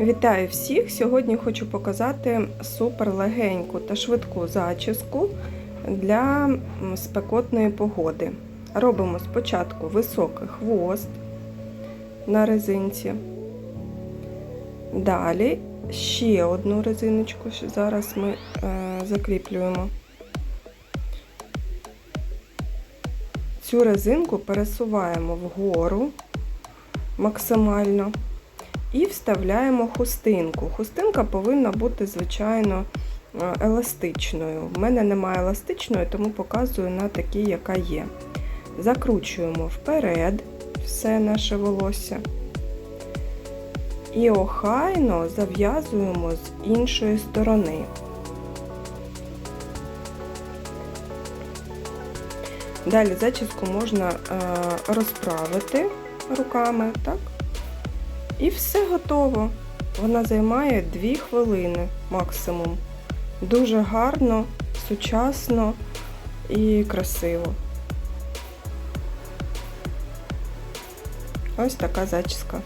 Вітаю всіх! Сьогодні хочу показати супер легеньку та швидку зачіску для спекотної погоди. Робимо спочатку високий хвост на резинці. Далі ще одну резиночку. Зараз ми е, закріплюємо. Цю резинку пересуваємо вгору максимально. І вставляємо хустинку. Хустинка повинна бути, звичайно, е, еластичною. В мене немає еластичної, тому показую на такій, яка є. Закручуємо вперед все наше волосся. І охайно зав'язуємо з іншої сторони. Далі зачіску можна е, розправити руками, так? І все готово. Вона займає 2 хвилини максимум. Дуже гарно, сучасно і красиво. Ось така зачіска.